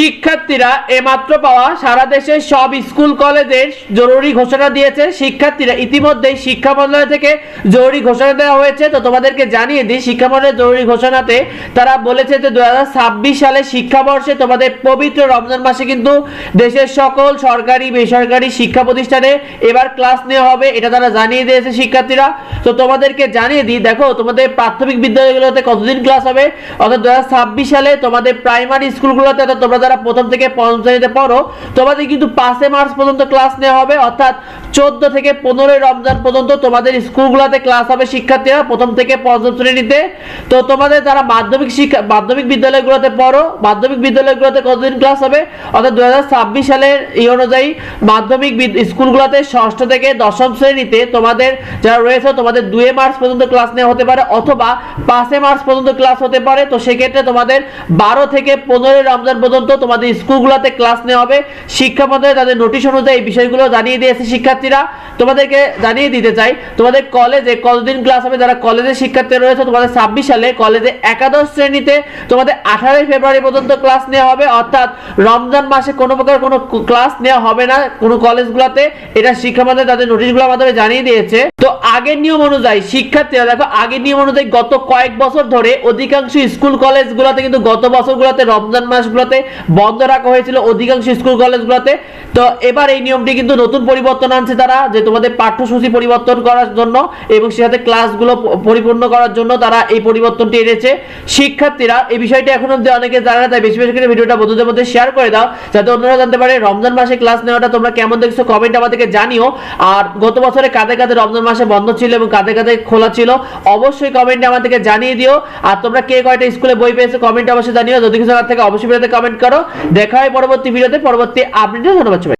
শিক্ষার্থীরা এমাত্র পাওয়া সারা দেশের সব স্কুল, কলেজের জরুরি ঘোষণা দিয়েছে। শিক্ষার্থীরা ইতিমধ্যেই শিক্ষা মন্ত্রণালয় থেকে জরুরি ঘোষণা দেওয়া হয়েছে। তো তোমাদেরকে জানিয়ে দিই, শিক্ষা মন্ত্রণালয়ের জরুরি ঘোষণাতে তারা বলেছে যে দু সালে শিক্ষাবর্ষে তোমাদের পবিত্র রমজান মাসে কিন্তু দেশের সকল সরকারি, বেসরকারি শিক্ষা প্রতিষ্ঠানে এবার ক্লাস নেওয়া হবে। এটা তারা জানিয়ে দিয়েছে শিক্ষার্থীরা। তো তোমাদেরকে জানিয়ে দিই, দেখো তোমাদের প্রাথমিক বিদ্যালয়গুলোতে কতদিন ক্লাস হবে? অর্থাৎ দু হাজার ছাব্বিশ সালে তোমাদের প্রাইমারি স্কুলগুলোতে তোমরা যারা প্রথম থেকে পঞ্চম শ্রেণীতে পড়ো, তোমাদের কিন্তু পাঁচে মার্চ পর্যন্ত ক্লাস নেওয়া হবে, অর্থাৎ চোদ্দ থেকে পনেরোই রমজান পর্যন্ত তোমাদের স্কুলগুলোতে ক্লাস হবে শিক্ষার্থীরা প্রথম থেকে পঞ্চম শ্রেণীতে। তো তোমাদের যারা মাধ্যমিক শিক্ষা, মাধ্যমিক বিদ্যালয়গুলোতে পড়ো, মাধ্যমিক বিদ্যালয়গুলোতে কতদিন ক্লাস হবে? অর্থাৎ দু হাজার ছাব্বিশ সালের এই অনুযায়ী মাধ্যমিক স্কুলগুলোতে ষষ্ঠ থেকে দশম শ্রেণীতে তোমাদের যারা রয়েছে, তোমাদের দুয়ে মার্চ পর্যন্ত ক্লাস নেওয়া হতে পারে, অথবা পাঁচে মার্চ পর্যন্ত ক্লাস হতে পারে। তো সেক্ষেত্রে তোমাদের বারো থেকে পনেরোই রমজান পর্যন্ত তোমাদের স্কুলগুলোতে ক্লাস নেওয়া হবে। শিক্ষা মন্ত্রণালয় তাদের নোটিশ অনুযায়ী বিষয়গুলো জানিয়ে দিয়েছে শিক্ষার্থীরা। তোমাদেরকে জানিয়ে দিতে চাই, তোমাদের কলেজে কতদিন ক্লাস হবে? যারা কলেজে শিক্ষার্থী রয়েছে, তোমাদের ছাব্বিশ সালে কলেজে একাদশ শ্রেণীতে তোমাদের আঠারোই ফেব্রুয়ারি পর্যন্ত ক্লাস নেওয়া হবে। অর্থাৎ রমজান মাসে কোনো প্রকার কোনো ক্লাস নেওয়া হবে না কোনো কলেজগুলোতে এটা শিক্ষা মন্ত্রণালয় তাদের নোটিশগুলোর মাধ্যমে জানিয়ে দিয়েছে। তো আগের নিয়ম অনুযায়ী, শিক্ষার্থীরা দেখো, আগের নিয়ম অনুযায়ী গত কয়েক বছর ধরে অধিকাংশ স্কুল কলেজগুলোতে কিন্তু গত বছরগুলোতে, রমজান মাসগুলোতে বন্ধ রাখা হয়েছিল অধিকাংশ স্কুল কলেজগুলোতে। তো এবার এই নিয়মটি কিন্তু নতুন পরিবর্তন আনছে তারা, যে তোমাদের পাঠ্যসূচি পরিবর্তন করার জন্য এবং সাথে ক্লাসগুলো পরিপূর্ণ করার জন্য তারা এই পরিবর্তনটি এনেছে। শিক্ষার্থীরা এই বিষয়টি এখন অব্দি অনেকে জানে না, তাই বেশি বেশি করে ভিডিওটা বন্ধুদের মধ্যে শেয়ার করে দাও, যাতে অন্যরা জানতে পারে রমজান মাসে ক্লাস নেওয়াটা তোমরা কেমন দেখছ কমেন্ট আমাদেরকে জানিও। আর গত বছরে কাঁধে কাঁধে রমজান মাসে বন্ধ ছিল এবং কাঁধে কাঁধে খোলা ছিল, অবশ্যই কমেন্টে আমাদেরকে জানিয়ে দিও। আর তোমরা কে কয়টা স্কুলে বই পেয়েছ কমেন্ট অবশ্যই জানিও। যদি কিছু থেকে, অবশ্যই ভিডিওতে কমেন্ট করো। দেখা হয় পরবর্তী ভিডিওতে, পরবর্তী আপডেটে ধন্যবাদ